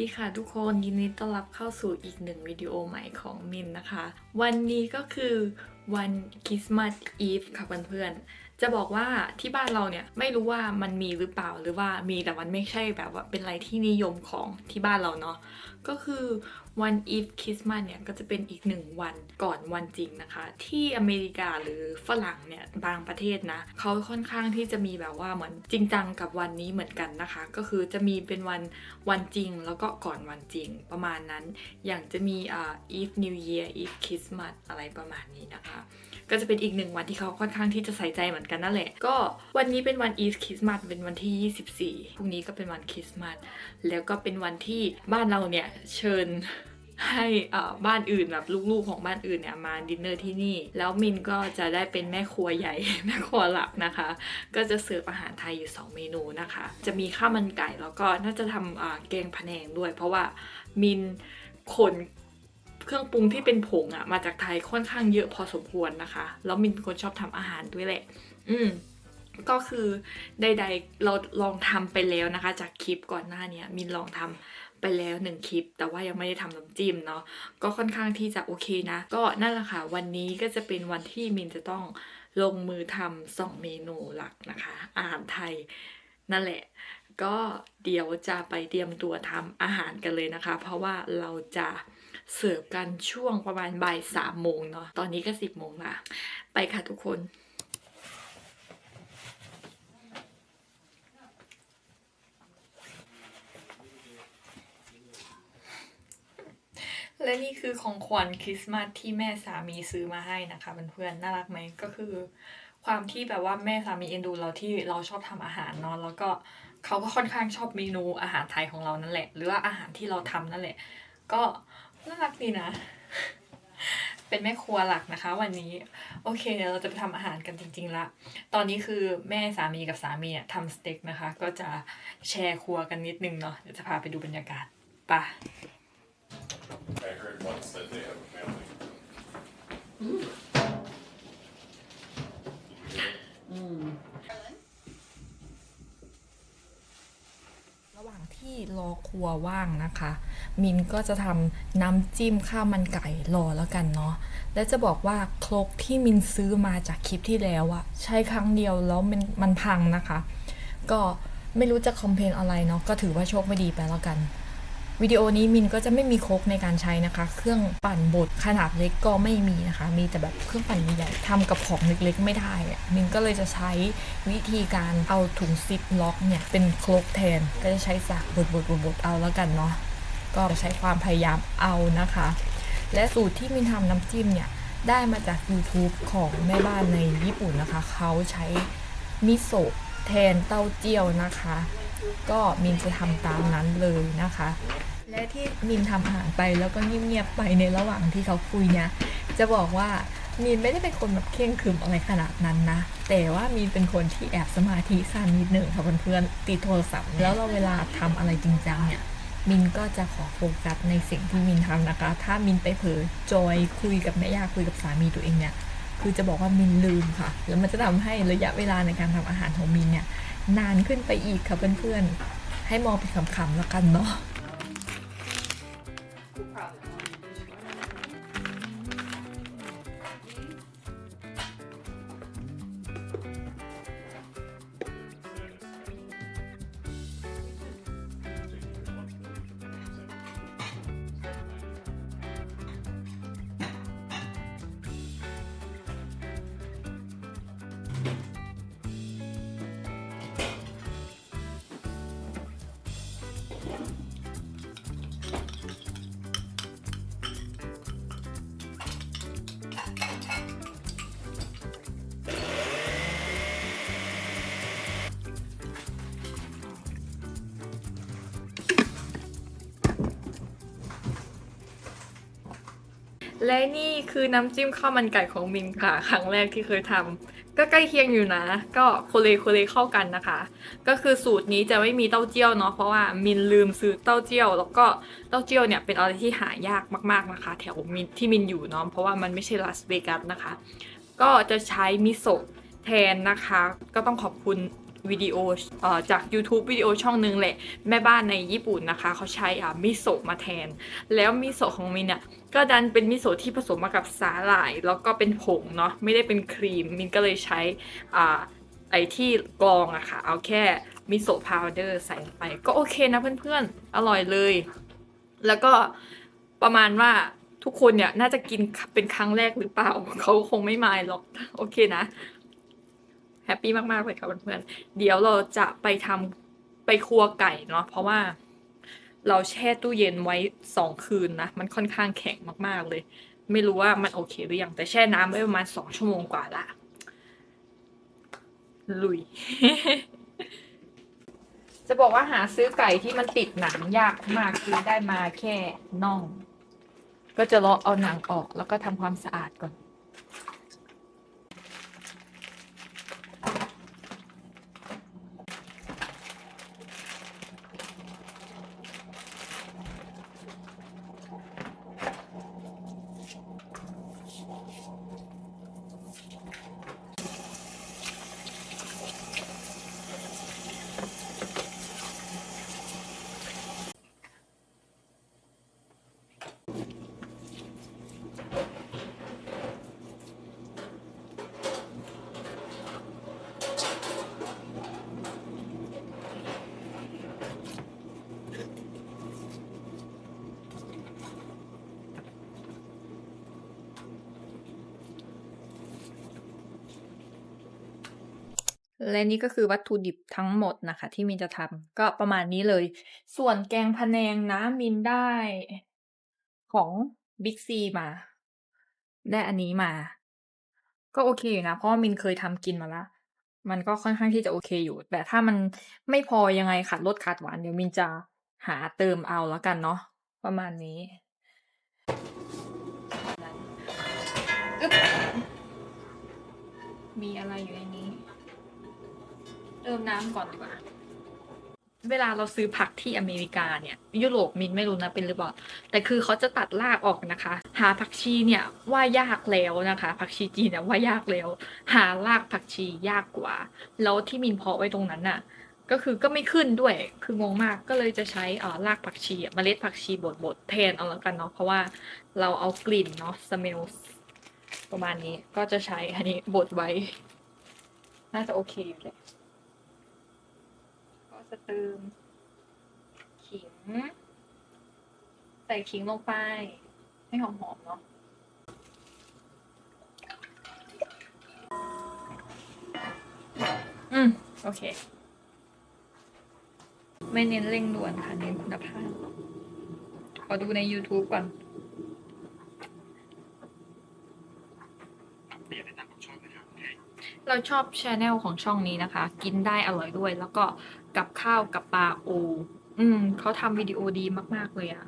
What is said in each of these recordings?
วัสดีค่ะทุกคนยินดีต้อนรับเข้าสู่อีกหนึ่งวิดีโอใหม่ของมินนะคะ วันนี้ก็คือวันคริสต์มาสอีฟค่ะเพื่อนๆ จะบอกว่าที่บ้านเราเนี่ยไม่รู้ว่ามันมีหรือเปล่าหรือว่ามีแต่มันไม่ใช่แบบว่าเป็นอะไรที่นิยมของที่บ้านเราเนาะก็คือวันอีฟคริสต์มาสเนี่ยก็จะเป็นอีกหนึ่งวันก่อนวันจริงนะคะ ที่อเมริกาหรือฝรั่งเนี่ยบางประเทศนะเขาค่อนข้างที่จะมีแบบว่าเหมือนจริงจังกับวันนี้เหมือนกันนะคะ ก็คือจะมีเป็นวันวันจริงแล้วก็ก่อนวันจริงประมาณนั้น อย่างจะมีอ่า Eve New Year Eve Christmas อะไรประมาณนี้นะคะ ก็จะเป็นอีกหนึ่งวันที่เขาค่อนข้างที่จะใส่ใจเหมือนกันนั่นแหละ ก็วันนี้เป็นวัน Eve Christmas เป็นวันที่ 24 พรุ่งนี้ก็เป็นวันคริสต์มาสแล้วก็เป็นวันที่บ้านเราเนี่ยเชิญให้อ่าบ้านอื่นแบบลูกๆของบ้านอื่นเนี่ยมาดินเนอร์ที่นี่ แล้วมินก็จะได้เป็นแม่ครัวใหญ่ แม่ครัวหลักนะคะ ก็จะเสิร์ฟอาหารไทยอยู่ 2 เมนูนะคะ จะมีข้าวมันไก่แล้วก็น่าจะทำอ่าแกงพะแนงด้วย เพราะว่ามินขน เครื่องปรุงที่เป็นผงอะมาจากไทยค่อนข้างเยอะพอสมควรนะคะ แล้วมินเป็นคนชอบทำอาหารด้วยแหละ อืมก็คือใดๆเราลองทำไปแล้วนะคะ จากคลิปก่อนหน้าเนี้ยมินลองทำไปแล้วหนึ่งคลิป แต่ว่ายังไม่ได้ทำน้ำจิ้มเนาะก็ค่อนข้างที่จะโอเคนะ ก็นั่นแหละค่ะ วันนี้ก็จะเป็นวันที่มินจะต้องลงมือทำสองเมนูหลักนะคะ อาหารไทยนั่นแหละ ก็เดี๋ยวจะไปเตรียมตัวทำอาหารกันเลยนะคะ เพราะว่าเราจะ เสิร์ฟกันช่วงประมาณบ่ายสามโมงเนาะตอนนี้ก็สิบโมงละไปค่ะทุกคนและนี่คือของขวัญคริสต์มาสที่แม่สามีซื้อมาให้นะคะเพื่อนๆน่ารักไหมก็คือ ความที่แบบว่าแม่สามีเอ็นดูเราที่เราชอบทำอาหารเนาะแล้วก็เขาก็ค่อนข้างชอบเมนูอาหารไทยของเรานั่นแหละ หรือว่าอาหารที่เราทำนั่นแหละ ก็ น่ารักดีนะ เป็นแม่ครัวหลักนะคะ วันนี้ โอเคเดี๋ยวเราจะไปทำอาหารกันจริงๆละ ตอนนี้คือแม่สามีกับสามีอะทำสเต็กนะคะ ก็จะแชร์ครัวกันนิดนึงเนาะเดี๋ยวจะพาไปดูบรรยากาศไป่ะ I heard once that they have a family. ระหว่างที่รอ ครัวว่างนะคะ มินก็จะทำน้ำจิ้มข้าวมันไก่รอแล้วกันเนาะและจะบอกว่าครกที่มินซื้อมาจากคลิปที่แล้วอะใช้ครั้งเดียวแล้วมันมันพังนะคะ ก็ไม่รู้จะคอมเพลนอะไรเนาะก็ถือว่าโชคไม่ดีไปแล้วกัน วิดีโอนี้มินก็จะไม่มีครกในการใช้นะคะ เครื่องปั่นบดขนาดเล็กก็ไม่มีนะคะ มีแต่แบบเครื่องปั่นใหญ่ทำกับของเล็กๆไม่ได้อะมินก็เลยจะใช้วิธีการเอาถุงซิปล็อกเนี่ยเป็นครกแทน ก็จะใช้สากบดบดบดบดเอาแล้วกันเนาะก็ใช้ความพยายามเอานะคะ และสูตรที่มินทำน้ำจิ้มเนี่ยได้มาจาก YouTube ของแม่บ้านในญี่ปุ่นนะคะ เขาใช้มิโซะแทนเต้าเจี้ยวนะคะ ก็มินจะทำตามนั้นเลยนะคะ และที่มินทำอาหารไปแล้วก็เงียบๆไปในระหว่างที่เขาคุยเนี่ยจะบอกว่ามินไม่ได้เป็นคนแบบเข่งขรึมอะไรขนาดนั้นนะ แต่ว่ามินเป็นคนที่แอบสมาธิสั้นนิดหนึ่งค่ะเพื่อนๆติดโทรศัพท์ แล้วเราเวลาทำอะไรจริงจังเนี่ยมินก็จะขอโฟกัสในสิ่งที่มินทำนะคะ ถ้ามินไปเผลอจอยคุยกับแม่ยาคุยกับสามีตัวเองเนี่ยคือจะบอกว่ามินลืมค่ะ แล้วมันจะทำให้ระยะเวลาในการทำอาหารของมินเนี่ย นานขึ้นไปอีกค่ะเพื่อนๆ ให้มองเป็นขำๆแล้วกันเนาะ และนี่คือน้ำจิ้มข้าวมันไก่ของมินค่ะ ครั้งแรกที่เคยทำก็ใกล้เคียงอยู่นะ ก็โคเลโคเลเข้ากันนะคะ ก็คือสูตรนี้จะไม่มีเต้าเจี้ยวเนาะเพราะว่ามินลืมซื้อเต้าเจี้ยว แล้วก็เต้าเจี้ยวเนี่ยเป็นอะไรที่หายากมากๆนะคะ แถวมินที่มินอยู่เนาะเพราะว่ามันไม่ใช่ลาสเวกัสนะคะ ก็จะใช้มิโซะแทนนะคะ ก็ต้องขอบคุณวิดีโอจาก YouTube วิดีโอช่องหนึงแหละ แม่บ้านในญี่ปุ่นนะคะ เขาใช้อ่ามิโซะมาแทน แล้วมิโซะของมินเนี่ย ก็ดันเป็นมิโซะที่ผสมมากับสาหร่าย แล้วก็เป็นผงเนาะไม่ได้เป็นครีมมินก็เลยใช้อ่าไอที่กรองอะค่ะ เอาแค่มิโซะพาวเดอร์ใส่ลงไป ก็โอเคนะเพื่อนๆ อร่อยเลย แล้วก็ประมาณว่าทุกคนเนี่ยน่าจะกินเป็นครั้งแรกหรือเปล่า เขาคงไม่มายหรอก โอเคนะ แฮปปี้มาก ๆ เลยค่ะเพื่อนๆ เดี๋ยวเราจะไปทำไปครัวไก่เนาะเพราะว่า เราแช่ตู้เย็นไว้สองคืนนะ มันค่อนข้างแข็งมากๆเลย ไม่รู้ว่ามันโอเคหรือยังแต่แช่น้ำไว้ประมาณสองชั่วโมงกว่าละลุย จะบอกว่าหาซื้อไก่ที่มันติดหนังยากมากคือได้มาแค่น่อง ก็จะเลาะเอาหนังออกแล้วก็ทำความสะอาดก่อน และนี่ก็คือวัตถุดิบทั้งหมดนะคะ ที่มินจะทำก็ประมาณนี้เลย ส่วนแกงพะแนงนะมินได้ของบิ๊กซีมา ได้อันนี้มา ก็โอเคอยู่นะ เพราะมินเคยทำกินมาละมันก็ค่อนข้างที่จะโอเคอยู่ แต่ถ้ามันไม่พอยังไงขาดรสขาดหวานเดี๋ยวมินจะหาเติมเอาแล้วกันเนาะประมาณนี้มีอะไรอยู่ในนี้ เติมน้ำก่อนดีกว่า เวลาเราซื้อผักที่อเมริกาเนี่ย ยุโรปมินไม่รู้นะเป็นหรือเปล่า แต่คือเขาจะตัดรากออกนะคะ หาผักชีเนี่ยว่ายากแล้วนะคะ ผักชีจีนเนี่ยว่ายากแล้ว หารากผักชียากกว่า แล้วที่มินเพาะไว้ตรงนั้นน่ะ ก็คือก็ไม่ขึ้นด้วย คืองงมาก ก็เลยจะใช้เอ่อรากผักชีเมล็ดผักชีบดบดๆแทนเอาแล้วกันเนาะ เพราะว่าเราเอากลิ่นเนาะ smell ประมาณนี้ก็จะใช้อันนี้บดไว้ น่าจะโอเคอยู่แหละ ก็จะเติมขิง ใส่ขิงลงไป ให้หอมๆเนาะอืม โอเค ไม่เน้นเร่งด่วนค่ะ เน้นคุณภาพ ขอดูใน YouTube ก่อนเราชอบชแนลของช่องนี้นะคะ กินได้อร่อยด้วยแล้วก็ กับข้าวกับปลาโอ อืมเขาทำวิดีโอดีมาก ๆ เลยอะ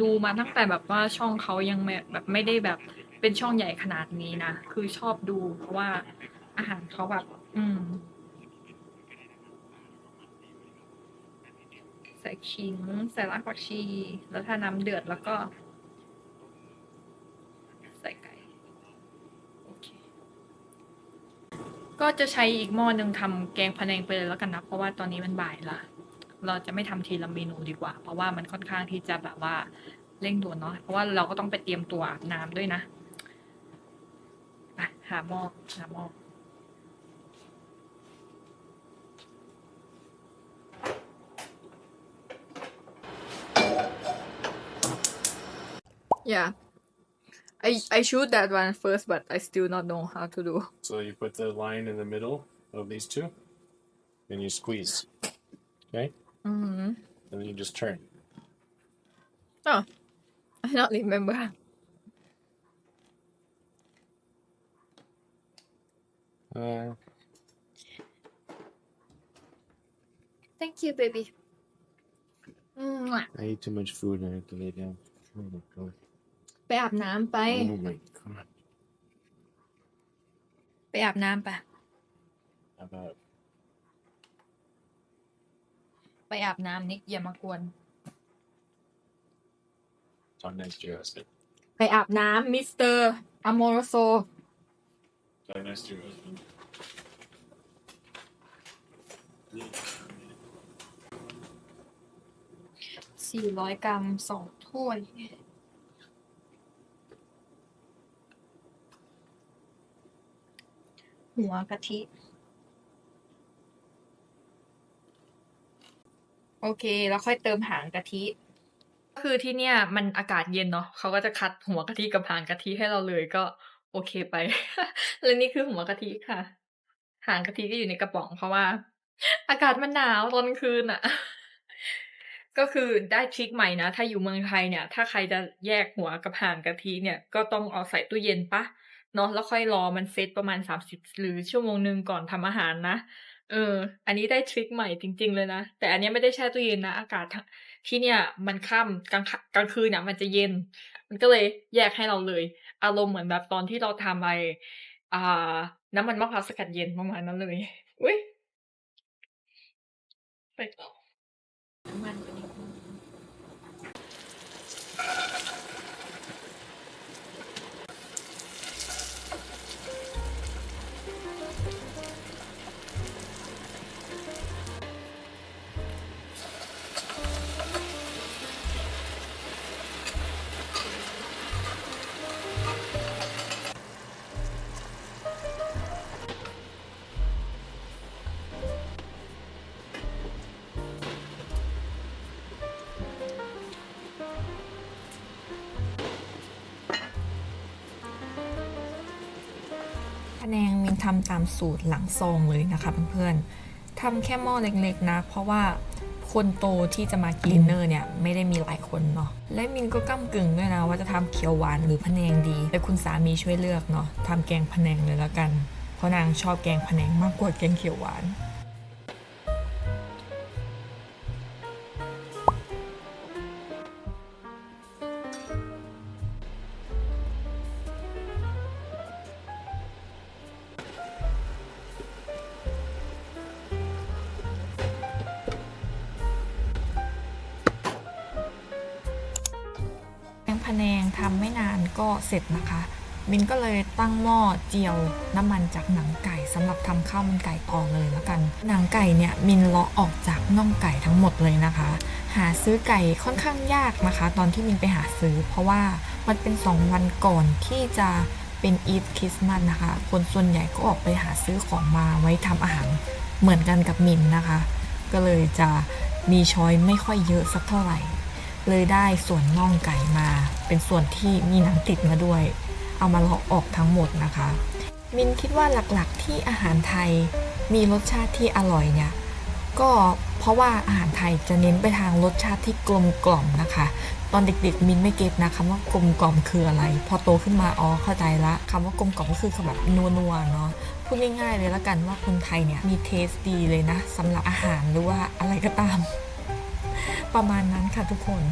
ดูมาตั้งแต่แบบว่าช่องเขายังแบบไม่ได้แบบเป็นช่องใหญ่ขนาดนี้นะ คือชอบดูเพราะว่าอาหารเขาแบบ อืมใส่ขิงใส่รากผักชี แล้วถ้าน้ำเดือดแล้วก็ ใส่ไก่ โอเค ก็จะใช้อีกหม้อหนึ่งทำแกงพะแนงไปเลยแล้วกันนะเพราะว่าตอนนี้มันบ่ายละเราจะไม่ทำทีละเมนูดีกว่า เพราะว่ามันค่อนข้างที่จะแบบว่าเร่งด่วนเนาะเพราะว่าเราก็ต้องไปเตรียมตัวอาบน้ำด้วยนะไปหาหม้อหาหม้อ Yeah I I shoot that one first but I still not know how to do So you put the line in the middle of these two, and you squeeze. Okay? mm-hmm. And then you just turn. Oh, I not remember. Uh, Thank you, baby. Mwah. I ate too much food and I have to lay down. Oh my god. ไปอาบน้ำไป Oh my god. ไปอาบน้ำไป How about ไปอาบน้ำนิกอย่ามากวน talk nice to your husband? ไปอาบน้ำมิสเตอร์อโมโรโซ Talk nice to your husband. สี่ร้อยกรัมสองถ้วย หัวกะทิ โอเค แล้วค่อยเติมหางกะทิ ก็คือที่เนี่ย มันอากาศเย็นเนาะเขาก็จะคัดหัวกะทิกับหางกะทิให้เราเลยก็โอเคไป แล้วนี่คือหัวกะทิค่ะ หางกะทิก็อยู่ในกระป๋องเพราะว่า อากาศมันหนาวตอนคืนอะก็คือได้ทริคใหม่นะ ถ้าอยู่เมืองไทยเนี่ย ถ้าใครจะแยกหัวกับหางกะทิเนี่ย ก็ต้องเอาใส่ตู้เย็นปะ เนาะแล้วค่อยรอมันเซตประมาณ30หรือชั่วโมงหนึ่งก่อนทำอาหารนะเออ อันนี้ได้ทริคใหม่จริง ๆ เลยนะ แต่อันนี้ไม่ได้แช่ตู้เย็นนะ อากาศที่เนี่ย มันค่ำกลางกลางคืนน่ะมันจะเย็น มันก็เลยแยกให้เราเลย อารมณ์เหมือนแบบตอนที่เราทำอะไอ้อ่า น้ำมันมะพร้าวสกัดเย็นประมาณนั้นเลย อุ๊ยไปต่อน้ำมันะแนงมินทำตามสูตรหลังซองเลยนะคะเพื่อนๆทำแค่หม้อเล็กๆนะ เพราะว่าคนโตที่จะมากินดินเนอร์เนี่ยไม่ได้มีหลายคนเนาะและมินก็ก้ากึ่งด้วยนะ ว่าจะทำเขียวหวานหรือพะแนงดีแต่คุณสามีช่วยเลือกเนาะทำแกงพะแนงเลยแล้วกัน เพราะนางชอบแกงพะแนงมากกว่าแกงเขียวหวาน ทำไม่นานก็เสร็จนะคะ มินก็เลยตั้งหม้อเจียวน้ำมันจากหนังไก่สำหรับทำข้าวมันไก่ต่อเลยแล้วกัน หนังไก่เนี่ยมินเลาะออกจากน่องไก่ทั้งหมดเลยนะคะ หาซื้อไก่ค่อนข้างยากนะคะ ตอนที่มินไปหาซื้อ เพราะว่ามันเป็น 2 วันก่อนที่จะเป็นอีฟคริสต์มาสนะคะ คนส่วนใหญ่ก็ออกไปหาซื้อของมาไว้ทำอาหารเหมือนกันกับมินนะคะ ก็เลยจะมีช้อยไม่ค่อยเยอะสักเท่าไหร่ เลยได้ส่วนน่องไก่มา เป็นส่วนที่มีหนังติดมาด้วย เอามาเลาะออกทั้งหมดนะคะ มินคิดว่าหลักๆที่อาหารไทยมีรสชาติที่อร่อยเนี่ยก็เพราะว่าอาหารไทยจะเน้นไปทางรสชาติที่กลมกล่อมนะคะ ตอนเด็กๆมินไม่เก็ตนะคำว่ากลมกล่อมคืออะไร พอโตขึ้นมาอ๋อเข้าใจละคำว่ากลมกล่อมก็คือคำแบบนัวๆเนาะพูดง่ายๆเลยละกันว่าคนไทยเนี่ยมีเทสดีเลยนะสำหรับอาหารหรือว่าอะไรก็ตาม ประมาณนั้นค่ะทุกคน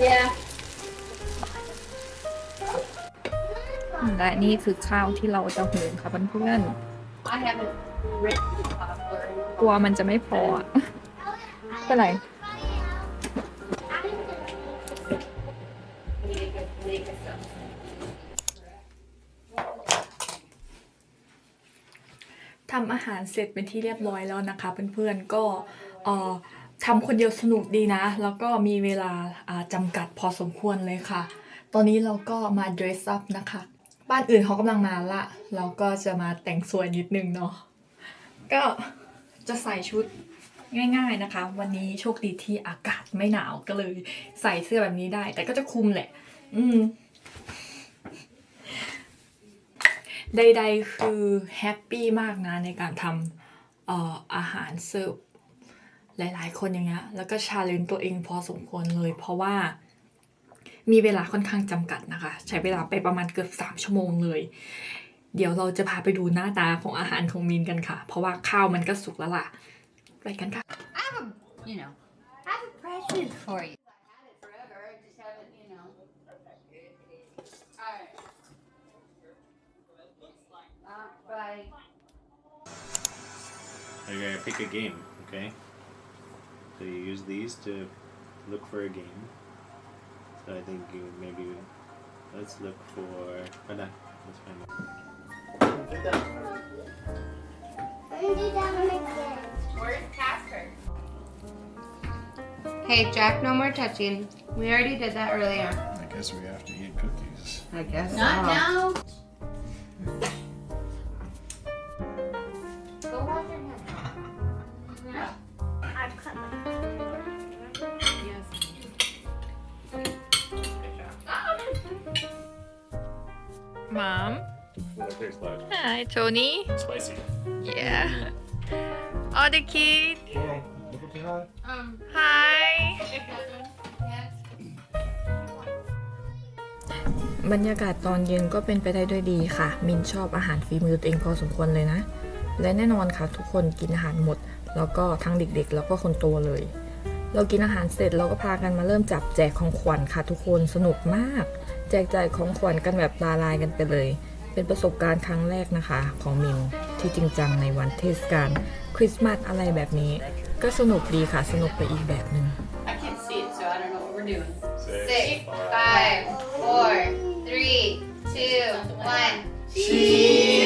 Yeah. และนี่คือข้าวที่เราจะหุงค่ะเพื่อน I haven't written the poplar. ๆกลัวมันจะไม่พออะเป็นไรทำอาหารเสร็จเป็นที่เรียบร้อยแล้วนะคะเพื่อนๆก็เอ่อ ทำคนเดียวสนุกดีนะ แล้วก็มีเวลาอ่าจำกัดพอสมควรเลยค่ะ ตอนนี้เราก็มา dress up นะคะ บ้านอื่นเขากำลังมาละ เราก็จะมาแต่งสวยนิดนึงเนาะ ก็จะใส่ชุดง่ายๆนะคะ วันนี้โชคดีที่อากาศไม่หนาวก็เลยใส่เสื้อแบบนี้ได้ แต่ก็จะคุมแหละ อืม ใดๆคือแฮปปี้มากนะในการทำอออาหารเสิร์ฟ หลาย ๆ คนอย่างเงี้ยแล้วก็ชาเลนจ์ตัวเองพอสมควรเลย เพราะว่ามีเวลาค่อนข้างจำกัดนะคะ ใช้เวลาไปประมาณเกือบ 3 ชั่วโมงเลย เดี๋ยวเราจะพาไปดูหน้าตาของอาหารของมินกันค่ะ เพราะว่าข้าวมันก็สุกแล้วล่ะ ไปกันค่ะ I have a, you know, I have a present for you. I had it forever. I just haven't, you know. Alright. Uh, bye. Now you're gonna pick a game, okay? So you use these to look for a game. So I think you maybe let's look for. Oh, no, let's find one. Where's Casper? Hey, Jack, no more touching. We already did that earlier. I guess we have to eat cookies. I guess Not now. Mom What tastes like? Hi Tony Spicy. Yeah All the kids Um, Hi บรรยากาศตอนเย็นก็เป็นไปได้ด้วยดีค่ะ มินชอบอาหารฝีมือตัวเองพอสมควรเลยนะ และแน่นอนค่ะทุกคนกินอาหารหมด แล้วก็ทั้งเด็กๆ แล้วก็คนโตเลย เรากินอาหารเสร็จเราก็พากันมาเริ่มจับแจกของขวัญค่ะทุกคนสนุกมาก แจกจ่ายของขวัญกันแบบลาลายกันไปเลย เป็นประสบการณ์ครั้งแรกนะคะของมิวที่จริงจังในวันเทศกาลคริสต์มาสอะไรแบบนี้ ก็สนุกดีค่ะสนุกไปอีกแบบหนึ่ง Six, five, four, three, two, one. Cheese!